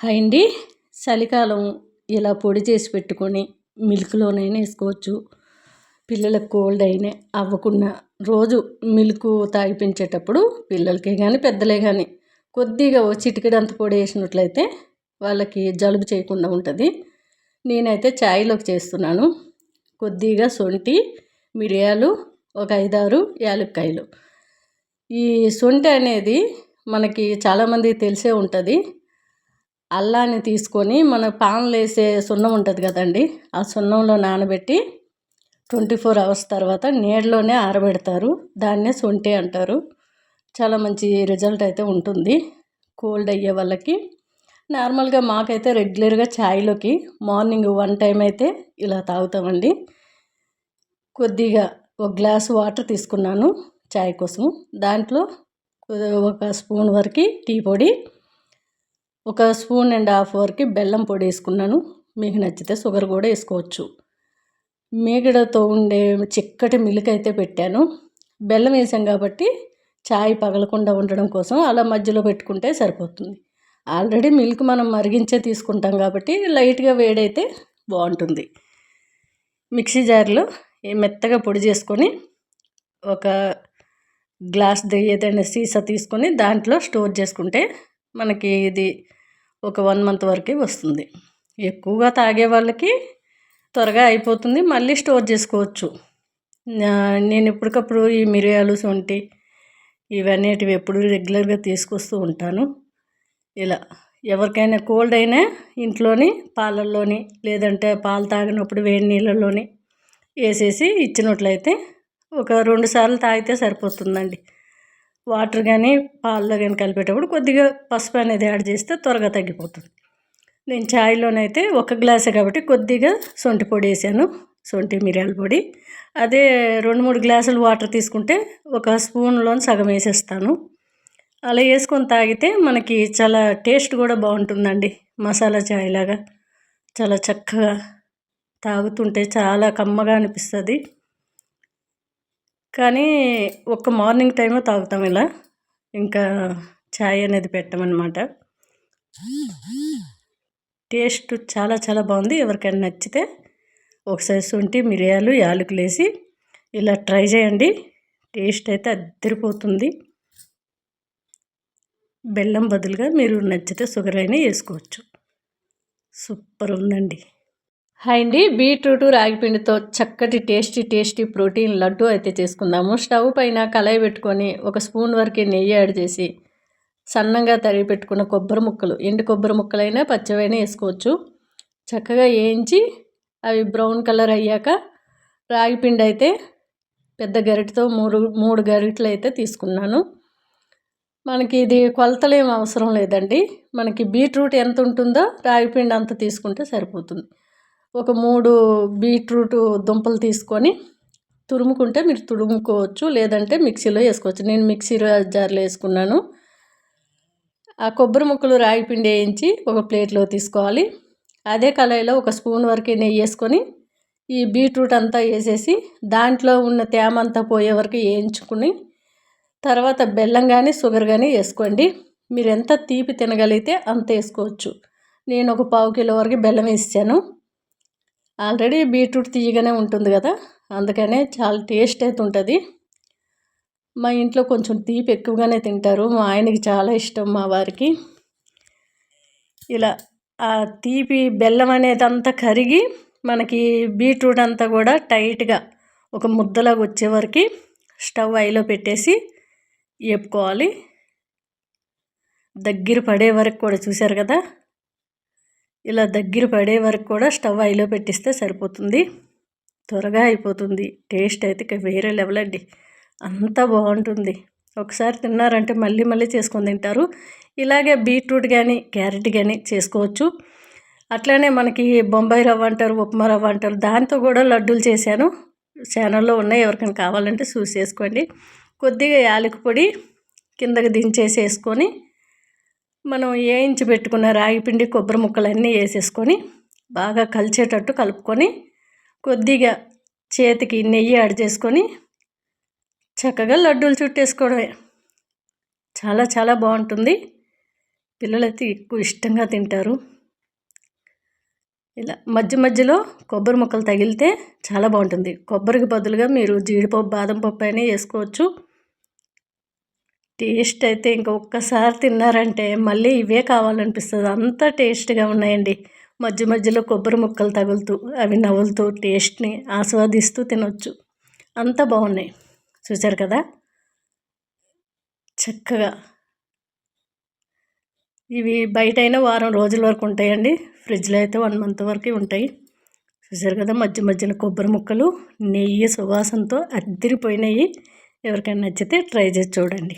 Hi అండి. చలికాలం ఇలా పొడి చేసి పెట్టుకొని మిల్క్లోనైనా వేసుకోవచ్చు. పిల్లలకు కోల్డ్ అయినా అవ్వకుండా రోజు మిల్క్ తాగిపించేటప్పుడు పిల్లలకే కానీ పెద్దలే కానీ కొద్దిగా చిటికడంత చిటికెడంత పొడి వేసినట్లయితే వాళ్ళకి జలుబు చేయకుండా ఉంటుంది. నేనైతే ఛాయ్లోకి చేస్తున్నాను. కొద్దిగా సొంటి మిరియాలు ఒక ఐదారు యాలక్కాయలు. ఈ సొంటి అనేది మనకి చాలామంది తెలిసే ఉంటుంది. అల్లాన్ని తీసుకొని మన పాన్లు వేసే సున్నం ఉంటుంది కదండి ఆ సున్నంలో నానబెట్టి ట్వంటీ ఫోర్ అవర్స్ తర్వాత నీడలోనే ఆరబెడతారు. దాన్నే సొంటి అంటారు. చాలా మంచి రిజల్ట్ అయితే ఉంటుంది కోల్డ్ అయ్యే వాళ్ళకి. నార్మల్గా మాకైతే రెగ్యులర్గా ఛాయ్లోకి మార్నింగ్ వన్ టైం అయితే ఇలా తాగుతామండి. కొద్దిగా ఒక గ్లాస్ వాటర్ తీసుకున్నాను ఛాయ్ కోసం. దాంట్లో ఒక స్పూన్ వరకు టీ పొడి ఒక స్పూన్ అండ్ హాఫ్ వరకు బెల్లం పొడి వేసుకున్నాను. మీకు నచ్చితే షుగర్ కూడా వేసుకోవచ్చు. మీగడతో ఉండే చిక్కటి మిల్క్ అయితే పెట్టాను. బెల్లం వేసాం కాబట్టి చాయ్ పగలకుండా ఉండడం కోసం అలా మధ్యలో పెట్టుకుంటే సరిపోతుంది. ఆల్రెడీ మిల్క్ మనం మరిగించే తీసుకుంటాం కాబట్టి లైట్గా వేడైతే బాగుంటుంది. మిక్సీ జార్లో మెత్తగా పొడి చేసుకొని ఒక గ్లాస్ ఏదైనా సీసా తీసుకొని దాంట్లో స్టోర్ చేసుకుంటే మనకి ఇది ఒక వన్ మంత్ వరకే వస్తుంది. ఎక్కువగా తాగే వాళ్ళకి త్వరగా అయిపోతుంది. మళ్ళీ స్టోర్ చేసుకోవచ్చు. నేను ఎప్పటికప్పుడు ఈ మిరియాలు సొంటి ఇవన్నిటివి ఎప్పుడు రెగ్యులర్గా తీసుకొస్తూ ఉంటాను. ఇలా ఎవరికైనా కోల్డ్ అయినా ఇంట్లోని పాలల్లోని లేదంటే పాలు తాగినప్పుడు వేడి నీళ్ళల్లోని వేసేసి ఇచ్చినట్లయితే ఒక రెండు సార్లు తాగితే సరిపోతుందండి. వాటర్ కానీ పాలలో కానీ కలిపేటప్పుడు కొద్దిగా పసుపు అనేది యాడ్ చేస్తే త్వరగా తగ్గిపోతుంది. నేను ఛాయ్లోనైతే ఒక గ్లాసే కాబట్టి కొద్దిగా సొంటి పొడి వేసాను సొంటి మిరియాల పొడి. అదే రెండు మూడు గ్లాసులు వాటర్ తీసుకుంటే ఒక స్పూన్లో సగం వేసేస్తాను. అలా వేసుకొని తాగితే మనకి చాలా టేస్ట్ కూడా బాగుంటుందండి మసాలా చాయ్ లాగా. చాలా చక్కగా తాగుతుంటే చాలా కమ్మగా అనిపిస్తుంది. కానీ ఒక్క మార్నింగ్ టైమే తాగుతాం ఇలా. ఇంకా ఛాయ్ అనేది పెట్టమన్నమాట. టేస్ట్ చాలా చాలా బాగుంది. ఎవరికైనా నచ్చితే ఒకసారి శుంఠి మిరియాలు యాలకులు వేసి ఇలా ట్రై చేయండి. టేస్ట్ అయితే అద్దరిపోతుంది. బెల్లం బదులుగా మీరు నచ్చితే షుగర్ అయినా వేసుకోవచ్చు. సూపర్ ఉందండి. హాయ్ అండి. బీట్రూట్ రాగిపిండితో చక్కటి టేస్టీ టేస్టీ ప్రోటీన్ లడ్డు అయితే చేసుకుందాము. స్టవ్ పైన కళాయి పెట్టుకొని ఒక స్పూన్ వరకు నెయ్యి యాడ్ చేసి సన్నంగా తరిగి పెట్టుకున్న కొబ్బరి ముక్కలు ఎండు కొబ్బరి ముక్కలైనా పచ్చవైనా వేసుకోవచ్చు. చక్కగా వేయించి అవి బ్రౌన్ కలర్ అయ్యాక రాగిపిండి అయితే పెద్ద గరిటతో మూడు మూడు గరిటలు అయితే తీసుకున్నాను. మనకి ఇది కొలతలేం అవసరం లేదండి. మనకి బీట్రూట్ ఎంత ఉంటుందో రాగిపిండి అంత తీసుకుంటే సరిపోతుంది. ఒక మూడు బీట్రూట్ దుంపలు తీసుకొని తురుముకుంటే మీరు తురుముకోవచ్చు లేదంటే మిక్సీలో వేసుకోవచ్చు. నేను మిక్సీ జార్లో వేసుకున్నాను. ఆ కొబ్బరి ముక్కలు రాగి పిండి వేయించి ఒక ప్లేట్లో తీసుకోవాలి. అదే కళాయిలో ఒక స్పూన్ వరకు నెయ్యి వేసుకొని ఈ బీట్రూట్ అంతా వేసేసి దాంట్లో ఉన్న తేమ అంతా పోయే వరకు వేయించుకుని తర్వాత బెల్లం కానీ షుగర్ కానీ వేసుకోండి. మీరు ఎంత తీపి తినగలిగితే అంత వేసుకోవచ్చు. నేను ఒక పావు కిలో వరకు బెల్లం వేసాను. ఆల్రెడీ బీట్రూట్ తీయగానే ఉంటుంది కదా అందుకనే చాలా టేస్ట్ అయితే ఉంటుంది. మా ఇంట్లో కొంచెం తీపి ఎక్కువగానే తింటారు మా ఆయనకి చాలా ఇష్టం మా వారికి. ఇలా ఆ తీపి బెల్లం అనేది అంతా కరిగి మనకి బీట్రూట్ అంతా కూడా టైట్గా ఒక ముద్దలాగా వచ్చేవరకు స్టవ్ ఐలో పెట్టేసి వేపుకోవాలి దగ్గర పడే వరకు కూడా చూశారు కదా? ఇలా దగ్గర పడే వరకు కూడా స్టవ్ ఐలో పెట్టిస్తే సరిపోతుంది. త్వరగా అయిపోతుంది. టేస్ట్ అయితే ఇక వేరే లెవెల్ అండి. అంత బాగుంటుంది. ఒకసారి తిన్నారంటే మళ్ళీ మళ్ళీ చేసుకొని తింటారు. ఇలాగే బీట్రూట్ కానీ క్యారెట్ కానీ చేసుకోవచ్చు. అట్లనే మనకి బొంబాయి రవ్వ అంటారు ఉప్మా రవ్వ అంటారు. దాంతో కూడా లడ్డూలు చేశాను. ఛానల్లో ఉన్నాయి. ఎవరికైనా కావాలంటే చూసి చేసుకోండి. కొద్దిగా యాలకు పొడి కిందకి దించేసి వేసుకొని మనం వేయించి పెట్టుకున్న రాగిపిండి కొబ్బరి ముక్కలన్నీ వేసేసుకొని బాగా కలిసేటట్టు కలుపుకొని కొద్దిగా చేతికి నెయ్యి యాడ్ చేసుకొని చక్కగా లడ్డూలు చుట్టేసుకోవడమే. చాలా చాలా బాగుంటుంది. పిల్లలైతే ఎక్కువ ఇష్టంగా తింటారు. ఇలా మధ్య మధ్యలో కొబ్బరి ముక్కలు తగిలితే చాలా బాగుంటుంది. కొబ్బరికి బదులుగా మీరు జీడిపప్పు బాదం పప్పు అయినా వేసుకోవచ్చు. టేస్ట్ అయితే ఇంకా ఒక్కసారి తిన్నారంటే మళ్ళీ ఇవే కావాలనిపిస్తుంది. అంత టేస్ట్గా ఉన్నాయండి. మధ్య మధ్యలో కొబ్బరి ముక్కలు తగులుతూ అవి నవ్వులుతూ టేస్ట్ని ఆస్వాదిస్తూ తినొచ్చు. అంత బాగున్నాయి. చూసారు కదా? చక్కగా. ఇవి బయట అయినా వారం రోజుల వరకు ఉంటాయండి. ఫ్రిడ్జ్లో అయితే వన్ మంత్ వరకు ఉంటాయి. చూసారు కదా? మధ్య మధ్యన కొబ్బరి ముక్కలు నెయ్యి సువాసనతో అద్దిరిపోయినాయి. ఎవరికైనా నచ్చితే ట్రై చేసి చూడండి.